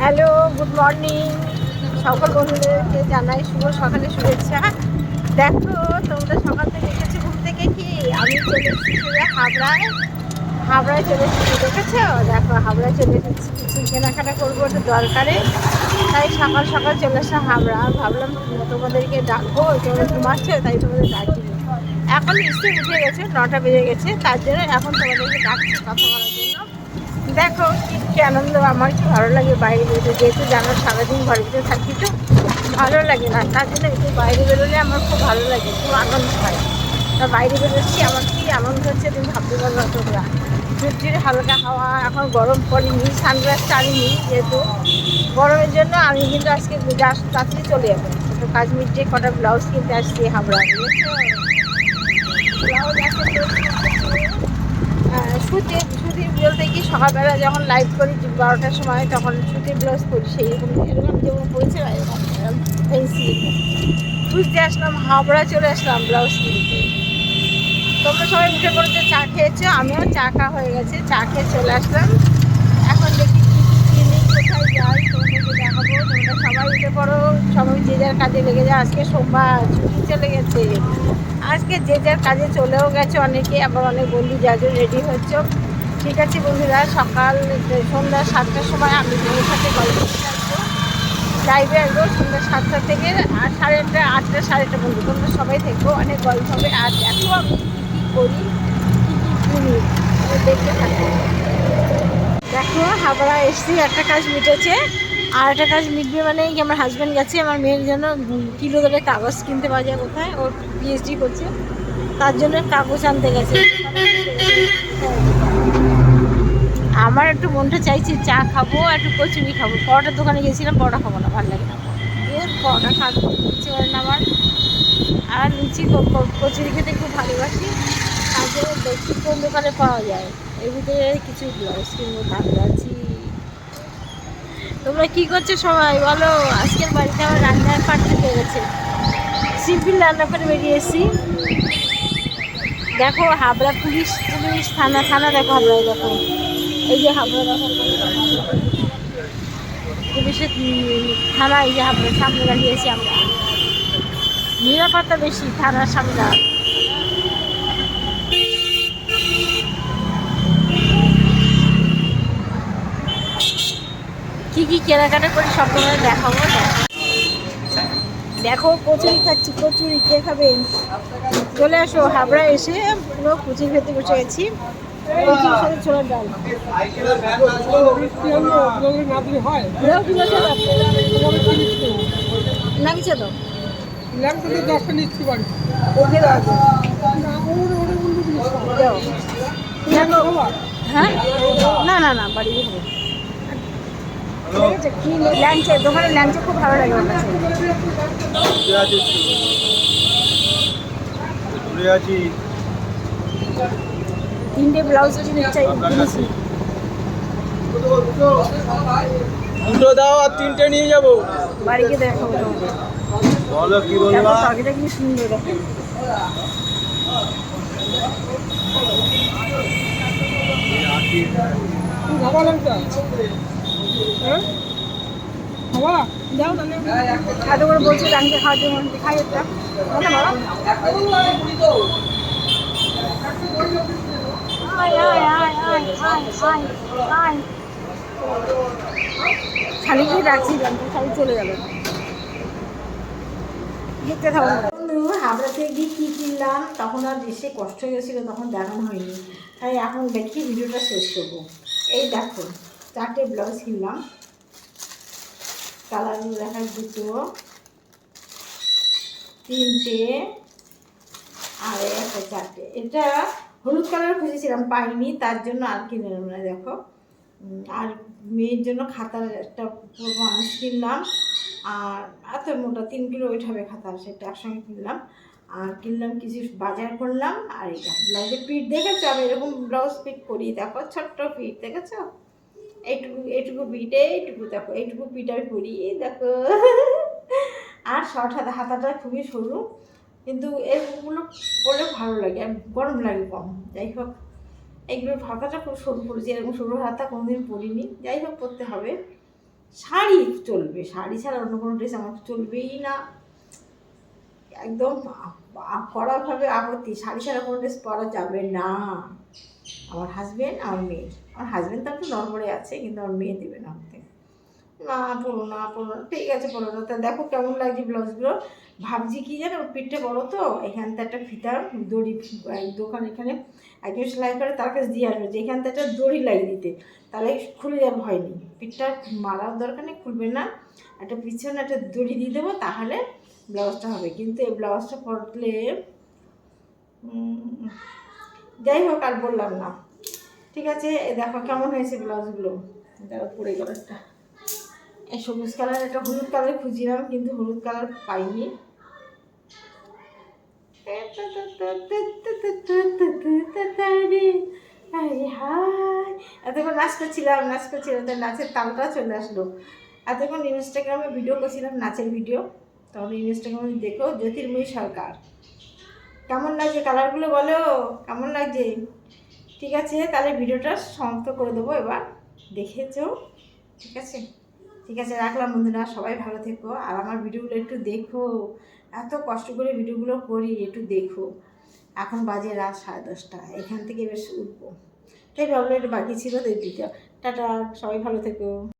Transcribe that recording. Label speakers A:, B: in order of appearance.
A: Hello, good morning. সকল বন্ধুদেরকে জানাই শুভ সকালে শুভেচ্ছা। দেখো, তোমরা সকাল থেকে এসেছি, ঘুম থেকে কি? আমি চলে এসেছি হাবড়ায়। হাবড়ায় চলে এসেছি, দেখেছ? দেখো, হাবড়ায় চলে এসেছি। কিছু কেনাকাটা করব, একটু দরকারে। তাই সকাল সকাল চলে আসলাম হাবড়া। ভাবলাম তোমাদেরকে ডাকবো তোমরা ঘুমাচ্ছে, তাই তোমাদের ডাকি এখন নিশ্চয়ই উঠে গেছে, নটা বেজে গেছে, তার জন্য এখন তোমাদেরকে ডাকছি, কথা বলার জন্য। দেখো কি আনন্দ, আমার কি ভালো লাগে বাইরে বেরোতে যেহেতু জানো সারাদিন ঘরের ভিতরে থাকি তো, ভালো লাগে না। তার জন্য একটু বাইরে বেরোলে আমার খুব ভালো লাগে, খুব আনন্দ হয়। তা বাইরে বেরোচ্ছি, আমার কি আনন্দ হচ্ছে তুমি ভাবতে পারব তোমরা। ঝুরঝুরে হালকা হাওয়া, এখন গরম পড়েনি সানগ্লাস চালিনি যেহেতু। গরমের জন্য আমি কিন্তু আজকে তাড়াতাড়ি চলে যাব। একটু কাজ মিটিয়ে কটা ব্লাউজ কিনতে আসছি হাবড়া। ব্লাউজ এখন তো সুতির সুতির বলতে কি সকালবেলা যখন লাইভ করি বারোটার সময়, তখন সুতির ব্লাউজ করি সেই রকম এরকম যেমন পড়েছে খুঁজতে আসলাম হাবড়া চলে আসলাম ব্লাউজ কিনতে। তোমরা সবাই উঠে পড়েছে চা খেয়েছো? আমিও চা খাওয়া হয়ে গেছে, চা খেয়ে চলে আসলাম এখন দেখি কী কী কিনি কোথায় যাই তোমাদেরকে দেখাবো তোমরা সবাই উঠে পড়ো সবাই যে যার কাজে লেগে যায়। আজকে সোমবার, ছুটি চলে গেছে। আজকে যে যার কাজে চলেও গেছে অনেকে, আবার অনেক বন্ধু যাদের রেডি হচ্ছে। ঠিক আছে বন্ধুরা, সকাল, সন্ধ্যা সাতটার সময় আমি তোমার সাথে গল্প আসব। লাইভে আসব সন্ধ্যা সাতটা থেকে, আর সাড়ে আটটা আটটা, সাড়ে আটটা পর্যন্ত। তোমরা সবাই দেখব অনেক গল্প হবে। আর দেখো আমি কী কী করি, কী কী কিনি দেখতে থাকব দেখো হাবড়া এসছি, একটা কাজ মিটেছে। আর একটা কাজ মিটবে মানে কি আমার হাজব্যান্ড গেছে, আমার মেয়ের জন্য কিলো ধরে কাগজ কিনতে পাওয়া যায় কোথায়, ওর পিএইচডি করছে, তার জন্য কাগজ আনতে গেছে। আমার একটু মনটা চাইছে, চা খাব একটু কচুরি খাব। পরোটার দোকানে গেছিলাম, পরোটা খাব না, ভালো লাগে না। এর পরোটা খাব ইচ্ছে করে না আমার। আর লুচি কচুরি খেতে খুব ভালোবাসি। তার জন্য দেখি কোন দোকানে পাওয়া যায়। এর কিছু ব্লাউজ কিনবো ভাবছি তোমরা কি করছ সবাই? বলো, আজকের বাড়িতে আমার রান্নার পার্টি হয়ে গেছে সিম্পল রান্না করে বেরিয়ে এসেছি। দেখো, হাবড়া পুলিশ পুলিশ, থানা থানা দেখো হাবড়ায় দেখো। এই যে হাবড়া দেখো। পুলিশের থানা এই যে হাবড়া, সামনে দাঁড়িয়েছি আমরা। নিরাপত্তা বেশি, থানার সামনে কি কি কেনাকাটা করি সব তোমাদের দেখাবো। দেখো দেখো কচুরি খাচ্ছি কচুরি কে খাবেন চলে আসো হাবড়া এসে পুরো কচুরি খেতে বসে গেছি। কচুরির সাথে ছোলার ডাল? নামিছে তো। হ্যাঁ? না না না বাড়ি খাব লেগেছে কি ল্যাংচে দোকানে ল্যাংচে খুব ভালো লাগে আমার কাছে। তিনটে ব্লাউজ চাই
B: দুটো দাও আর তিনটে নিয়ে যাব।
A: বাড়িকে দেখাবো তোমাকে
B: বলো কি
A: দেখো
B: বলবা
A: কি সুন্দর দেখো। দাও বলছি দাও বাবা রাখছিলাম তো শালি চলে দেখতে গিয়ে কী কিনলাম তখন আর এসে কষ্ট হয়ে গেছিল তখন দেখানো হয়নি তাই এখন দেখি ভিডিওটা শেষ করব এই দেখো চারটে ব্লাউজ কিনলাম। কালারগুলো দেখার দুটো। তিনটে আর একটা চারটে। এটা হলুদ কালার খুঁজেছিলাম, পাইনি, তার জন্য আর কিনে না, দেখো। আর মেয়ের জন্য খাতার একটা মানুষ কিনলাম। আর এত মোটা, তিন কিলো ওয়েট হবে খাতা সেটা একসঙ্গে কিনলাম। আর কিনলাম কিছু বাজার করলাম, আর এটা ব্লাউজের পিঠ দেখেছ? আমি এরকম ব্লাউজ পিট করি, দেখো, ছোট্ট পিঠ, দেখেছ? এইটুকু এইটুকু পিঠ, এইটুকু দেখো এইটুকু পিঠ আমি করি দেখো। আর শর্ট হাতা, হাতাটা খুবই সরু, কিন্তু এগুলো পরলে ভালো লাগে, আর গরম লাগে কম। যাই হোক এইগুলোর হাতাটা খুব সরু পড়েছে এরকম সরু হাতা কোনোদিন পরিনি। যাই হোক, পরতে হবে। শাড়ি চলবে, শাড়ি ছাড়া অন্য কোনো ড্রেস আমার চলবেই না। একদম কড়াভাবে আপত্তি শাড়ি সারা কোনো ড্রেস পরা যাবে না। আমার হাজবেন্ড আমার মেয়ে। আমার হাজবেন্ড তো একটু নর্মালে আছে, কিন্তু আমার মেয়ে দেবে না আমাকে। না পড়ো না পড়ো না। ঠিক আছে পড়ো না। তা দেখো কেমন লাগছে ব্লাউজগুলো ভাবছি কি জানো, পিঠটা বড় তো, এখান এখানটা একটা ফিতা, দড়ি দোকান এখানে একজন সেলাই করে তার কাছে দিয়ে আসবে যে এখানটা একটা দড়ি লাগিয়ে দিতে। তাহলে খুলে যাওয়ার ভয় নেই। পিঠটা মারার দরকার নেই, খুলবে না। একটা পিছনে একটা দড়ি দিয়ে দেবো, তাহলে ব্লাউজটা হবে। কিন্তু এই ব্লাউজটা পরলে যাই হোক আর বললাম না। ঠিক আছে? এ দেখো কেমন হয়েছে ব্লাউজগুলো? দেখো পড়ে গেল একটা। এই সবুজ কালার একটা হলুদ কালার খুঁজছিলাম কিন্তু হলুদ কালার পাইনি। এতক্ষণ নাচ করছিলাম নাচ করছিলাম তাই নাচের তালটা চলে আসলো। এতক্ষণ ইনস্টাগ্রামে ভিডিও করছিলাম নাচের ভিডিও তখন ইনস্টাগ্রামে দেখো জ্যোতির্ময়ী সরকার। কেমন লাগছে কালারগুলো বলো? কেমন লাগছে? ঠিক আছে, তাহলে ভিডিওটা সমাপ্ত করে দেবো এবার। দেখেছ? ঠিক আছে? ঠিক আছে, রাখলাম বন্ধুরা, সবাই ভালো থেকো। আর আমার ভিডিওগুলো একটু দেখো। এত কষ্ট করে ভিডিওগুলো করি, একটু দেখো। এখন বাজে রাত সাড়ে দশটা, এখান থেকে বেশ উঠবো। তাই ভাবলো একটু বাকি ছিল তো দিতে টাটা, সবাই ভালো থেকো।